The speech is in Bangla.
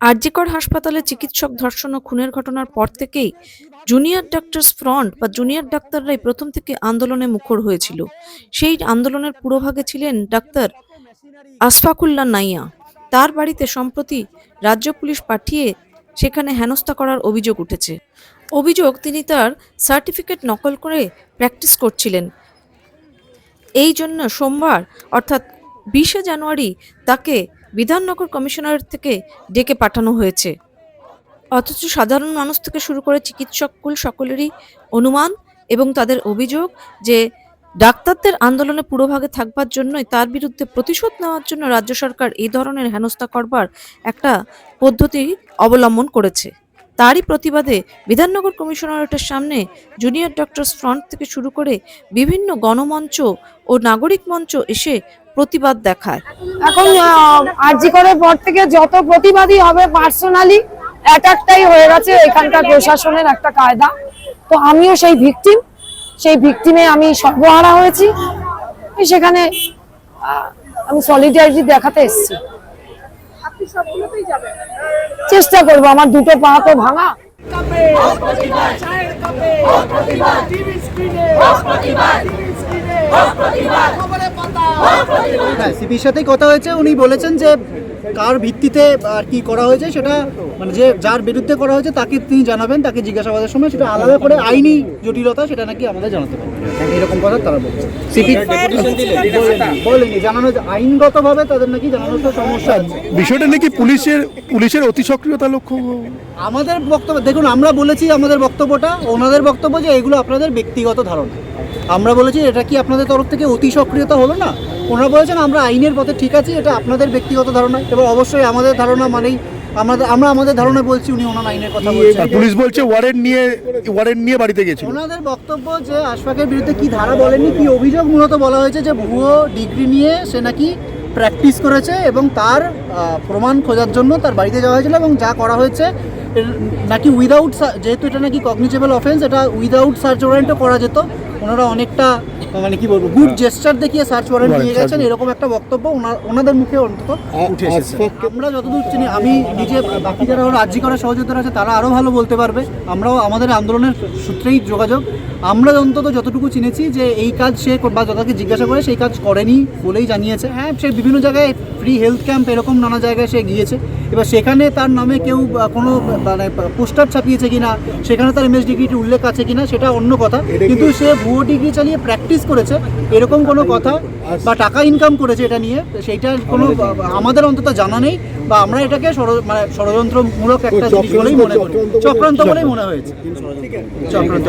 আরজিকর হাসপাতালে চিকিৎসক ধর্ষণ ও খুনের ঘটনার পর থেকেই জুনিয়র ডাক্তার্স ফ্রন্ট বা জুনিয়র ডাক্তাররাই প্রথম থেকে আন্দোলনে মুখর হয়েছিল। সেই আন্দোলনের পুরোভাগে ছিলেন ডাক্তার আশফাকুল্লাহ নাইয়া। তার বাড়িতে সম্প্রতি রাজ্য পুলিশ পাঠিয়ে সেখানে হেনস্থা করার অভিযোগ উঠেছে। অভিযোগ তিনি তার সার্টিফিকেট নকল করে প্র্যাকটিস করছিলেন। এই জন্য সোমবার, অর্থাৎ বিশে জানুয়ারি, তাকে বিধাননগর কমিশনার থেকে ডেকে পাঠানো হয়েছে। অথচ সাধারণ মানুষ থেকে শুরু করে চিকিৎসককুল সকলেরই অনুমান এবং তাদের অভিযোগ যে ডাক্তারদের আন্দোলনে পুরোভাগে থাকবার জন্যই তার বিরুদ্ধে প্রতিশোধ নেওয়ার জন্য রাজ্য সরকার এই ধরনের হেনস্থা করবার একটা পদ্ধতি অবলম্বন করেছে। তারই প্রতিবাদে বিধাননগর কমিশনারেটের সামনে জুনিয়র ডক্টরস ফ্রন্ট থেকে শুরু করে বিভিন্ন গণমঞ্চ ও নাগরিক মঞ্চ এসে প্রতিবাদ দেখায়। এখন আরজি করার পর থেকে যত প্রতিবাদী হবে পার্সোনালি অ্যাটাকটাই হয়ে গেছে এখানকার প্রশাসনের একটা কায়দা। তো আমিও সেই ভিকটিম সেই ভিকটিমে আমি সর্বহারা হয়েছি। আমি সেখানে আমি সলিডারিটি দেখাতে এসেছি। চেষ্টা করব আমার দুটো পা তো ভাঙা। কাপে হ্যাঁ সিপির সাথেই কথা হয়েছে। উনি বলেছেন যে কার ভিত্তিতে আর কি করা হয়েছে সেটা মানে যে যার বিরুদ্ধে করা হয়েছে তাকে তিনি জানাবেন তাকে জিজ্ঞাসাবাদের সময়। সেটা আলাদা করে আইনি জটিলতা সেটা নাকি আমাদের জানাতে পারবেন এরকম কথা তারা বলছে। সিপি বলেনি। জানানো যে আইনগতভাবে তাদের নাকি জানানোর তো সমস্যা আছে। বিষয়টা নাকি পুলিশের পুলিশের অতি সক্রিয়তা লক্ষ্য আমাদের বক্তব্য দেখুন আমরা বলেছি আমাদের বক্তব্যটা ওনাদের বক্তব্য যে এগুলো আপনাদের ব্যক্তিগত ধারণা। আমরা বলেছি এটা কি আপনাদের তরফ থেকে অতি সক্রিয়তা হলো না? ওনারা বলেছেন আমরা আইনের পথে ঠিক আছি এটা আপনাদের ব্যক্তিগত ধারণা এবার অবশ্যই আমাদের ধারণা মানেই আমাদের আমরা আমাদের ধারণা বলছি উনি ওনার আইনের কথা বলছেন। পুলিশ বলছে ওয়ারেন্ট নিয়ে ওয়ারেন্ট নিয়ে বাড়িতে গেছিল। ওনাদের বক্তব্য যে আশফাকের বিরুদ্ধে কি ধারা বলেননি কি অভিযোগ মূলত বলা হয়েছে যে ভুয়ো ডিগ্রি নিয়ে সে নাকি প্র্যাকটিস করেছে এবং তার প্রমাণ খোঁজার জন্য তার বাড়িতে যাওয়া হয়েছিল এবং যা করা হয়েছে নাকি উইদাউট যেহেতু এটা নাকি কগনিজেবল অফেন্স এটা উইদাউট সার্চ ওয়ারেন্টও করা যেত। ওনারা অনেকটা মানে কি বলব গুড জেস্টার দেখিয়ে সার্চ ওয়ারেন্ট নিয়ে গেছেন। এরকম একটা বক্তব্য ওনা- ওনাদের মুখে অন্তত উঠে এসেছে। আমরা যতদূর চিনি আমি নিজে বাকি যারা রাজ্যি করার সহযোগিতা আছে তারা আরও ভালো বলতে পারবে। আমরাও আমাদের আন্দোলনের সূত্রেই যোগাযোগ। আমরা অন্তত যতটুকু চিনেছি যে এই কাজ সে বা যতকে জিজ্ঞাসা করে সেই কাজ করেনি বলেই জানিয়েছে। হ্যাঁ সে বিভিন্ন জায়গায় ফ্রি হেলথ ক্যাম্প এরকম নানা জায়গায় সে গিয়েছে। এবার সেখানে তার নামে কেউ কোনো মানে পোস্টার ছাপিয়েছে কিনা সেখানে তার এমএস ডিগ্রিটি উল্লেখ আছে কিনা সেটা অন্য কথা। কিন্তু সে ভুয়ো ডিগ্রি চালিয়ে প্র্যাকটিস করেছে এরকম কোনো কথা বা টাকা ইনকাম করেছে এটা নিয়ে সেইটার কোনো আমাদের অন্তত জানা নেই বা আমরা এটাকে মানে ষড়যন্ত্রমূলক একটা জিনিস বলেই মনে করি। চক্রান্ত বলেই মনে হয়েছে। চক্রান্ত